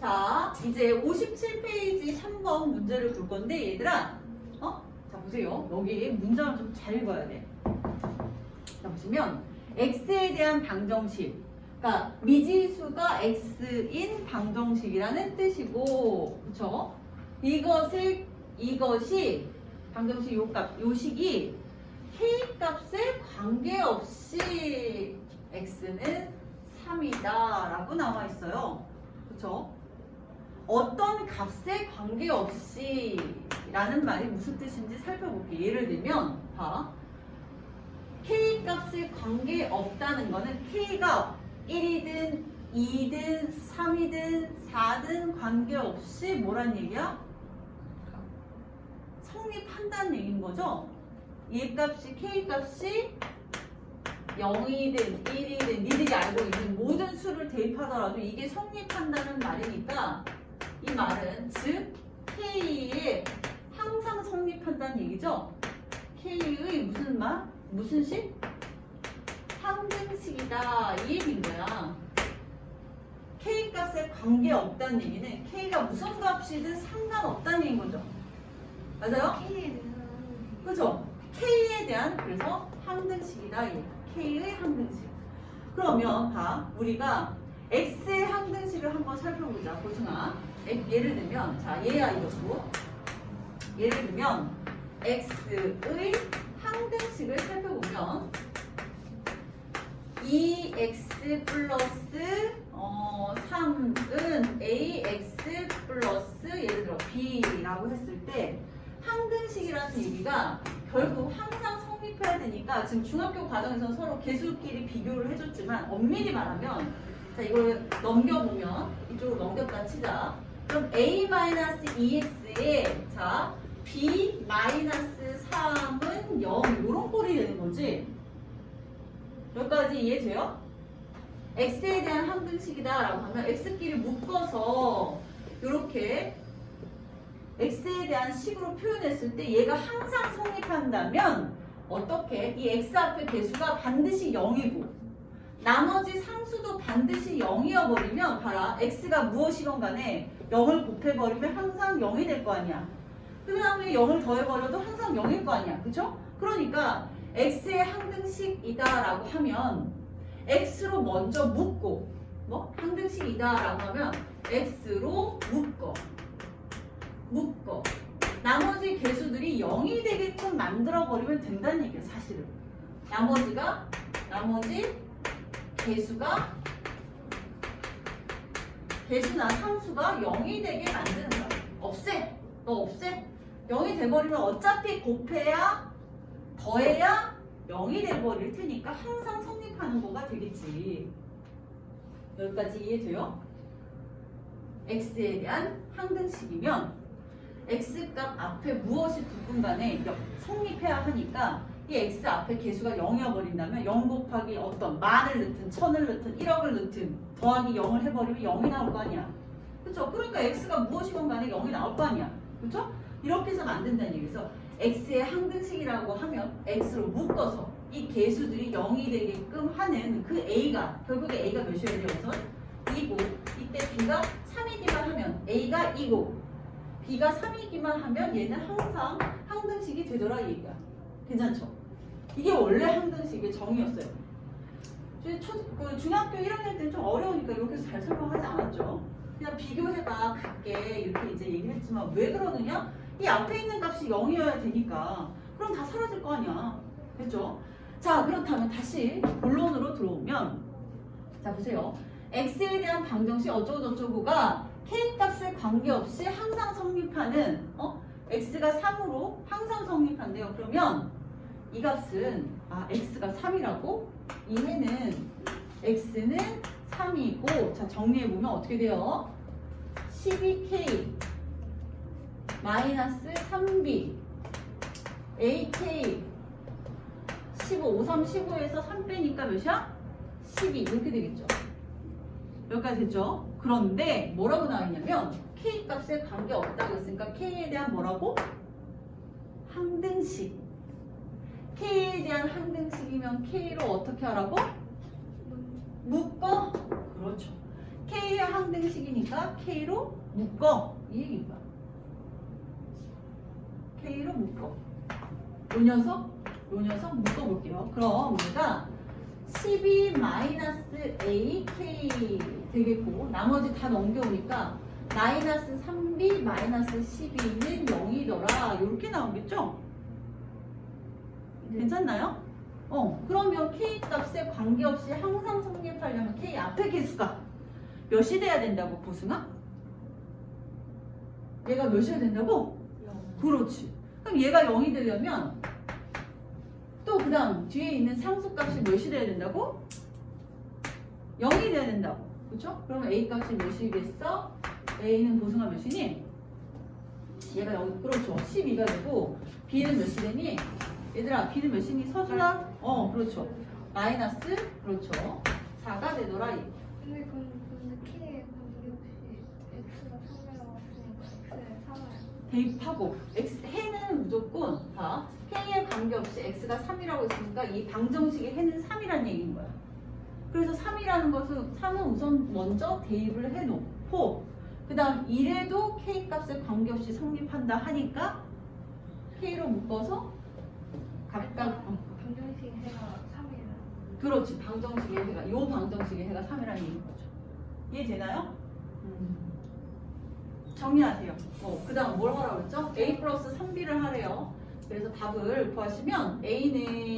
자, 이제 57페이지 3번 문제를 볼 건데, 얘들아. 어? 자, 보세요. 여기 문장을 좀 잘 읽어야 돼. 자, 보시면, x에 대한 방정식. 그러니까, 미지수가 x인 방정식이라는 뜻이고, 그쵸? 이것을, 이것이, 방정식 요 값, 요 식이 k 값에 관계없이 x는 3이다 라고 나와 있어요. 그쵸? 어떤 값에 관계없이 라는 말이 무슨 뜻인지 살펴볼게요. 예를 들면, 봐. k 값에 관계없다는 거는 k가 1이든 2든 3이든 4든 관계없이 뭐란 얘기야? 성립한다는 얘기인 거죠? 얘 값이 k 값이 0이든 1이든 니들이 알고 있는 모든 수를 대입하더라도 이게 성립한다는 말이니까 이 말은 즉 K에 항상 성립한다는 얘기죠. K의 무슨 말? 무슨 식? 항등식이다 이 얘기인 거야. K 값에 관계 없다는 얘기는 K가 무슨 값이든 상관없다는 얘기인 거죠. 맞아요? 그죠? K에 대한 그래서 항등식이다. 이 K의 항등식. 그러면 봐. 우리가 X의 항등식을 한번 살펴보자. 보승아. 에- 예를 들면 자 얘야 이것도 예를 들면 X의 항등식을 살펴보면 2X 플러스 어, 3은 AX 플러스 예를 들어 B라고 했을 때 항등식이라는 얘기가 결국 항상 성립해야 되니까 지금 중학교 과정에서 서로 개수끼리 비교를 해줬지만 엄밀히 말하면 자 이걸 넘겨보면 이쪽으로 넘겼다 치자. 그럼 a-2x에 자 b-3은 0 이런 꼴이 되는 거지? 여기까지 이해돼요? x에 대한 항등식이다 라고 하면 x끼리 묶어서 이렇게 x에 대한 식으로 표현했을 때 얘가 항상 성립한다면 어떻게? 이 x 앞에 개수가 반드시 0이고 나머지 상수도 반드시 0이어 버리면 봐라 x가 무엇이건 간에 0을 곱해버리면 항상 0이 될 거 아니야. 그 다음에 0을 더해버려도 항상 0일 거 아니야. 그쵸? 그러니까 x의 항등식이다 라고 하면 x로 먼저 묶고 뭐? 항등식이다 라고 하면 x로 묶어. 묶어. 나머지 개수들이 0이 되게끔 만들어 버리면 된다는 얘기야 사실은. 나머지가 나머지 개수가 개수나 상수가 0이 되게 만드는 거야. 없애. 너 없애? 0이 돼버리면 어차피 곱해야 더해야 0이 돼버릴 테니까 항상 성립하는 거가 되겠지. 여기까지 이해돼요? x에 대한 항등식이면 x값 앞에 무엇이 붙든 간에 여- 성립해야 하니까 이 x 앞에 개수가 0이어 버린다면 0 곱하기 어떤 만을 넣든 천을 넣든 1억을 넣든 더하기 0을 해버리면 0이 나올 거 아니야 그쵸? 그러니까 x가 무엇이건 간에 0이 나올 거 아니야 그쵸? 이렇게 해서 만든다는 얘기죠 x의 항등식이라고 하면 x로 묶어서 이 개수들이 0이 되게끔 하는 그 a가 결국에 a가 몇이어야 우선 2고 이때 b가 3이기만 하면 a가 2고 b가 3이기만 하면 얘는 항상 항등식이 되더라 이 얘기야. 괜찮죠? 이게 원래 항등식의 정의였어요. 저- 초, 그 중학교 1학년 때는 좀 어려우니까 해서 잘 설명하지 않았죠. 그냥 비교해봐 같게 이렇게 이제 얘기를 했지만 왜 그러느냐? 이 앞에 있는 값이 0이어야 되니까 그럼 다 사라질 거 아니야. 됐죠? 자 그렇다면 다시 본론으로 들어오면 자 보세요. x에 대한 방정식 어쩌고저쩌고가 k 값에 관계없이 항상 성립하는 어? x가 3으로 항상 성립한대요. 그러면 이 값은 아 x가 3이라고 이 해는 x는 3이고 자 정리해 보면 어떻게 돼요? 12k 마이너스 3b ak 15, 5, 3, 15에서 3 빼니까 몇이야? 12 이렇게 되겠죠. 여기까지 됐죠? 그런데 뭐라고 나와있냐면 K 값에 관계없다고 했으니까 K에 대한 뭐라고? 항등식 K에 대한 항등식이면 K로 어떻게 하라고? 묶어? 그렇죠 K의 항등식이니까 K로 묶어 이 얘기인 거야. K로 묶어. 요 녀석, 요 녀석 묶어볼게요. 그럼 우리가 12 마이너스 AK 되겠고 나머지 다 넘겨오니까 마이너스 3B 마이너스 12는 0이더라 이렇게 나오겠죠? 괜찮나요? 어 그러면 K 값에 관계없이 항상 성립하려면 K 앞에 개수가 몇이 돼야 된다고 보승아? 얘가 몇이어야 된다고? 그렇지. 그럼 얘가 0이 되려면 또 그 다음 뒤에 있는 상수값이 몇이 돼야 된다고? 0이 돼야 된다고. 그렇죠? 그러면 A 값이 몇이겠어? A는 보승아 몇이니? 얘가 0, 그렇죠. 12가 되고 B는 몇이 되니? 얘들아 B는 몇이니? 서준아? 어 그렇죠. 마이너스 그렇죠. 4가 되더라. 이. 근데 그 근데 키에 근데 혹시 x가 3이라고 했으니까 x에 3을 대입하고 x 해는 무조건 봐 k에 관계없이 x가 3이라고 했으니까 이 방정식의 해는 3이라는 얘기인 거야. 그래서 3이라는 것은 3은 우선 먼저 대입을 해놓고 그 다음 1에도 k 값에 관계없이 성립한다 하니까 k로 묶어서 각각 어, 방정식 해가 3이라 그렇지 방정식의 해가 요 방정식의 해가 3이라는 얘기인 거죠. 이해되나요? 정리하세요. 어, 그 다음 뭘 하라고 그랬죠? A 플러스 3B를 하래요. 그래서 답을 구하시면 A는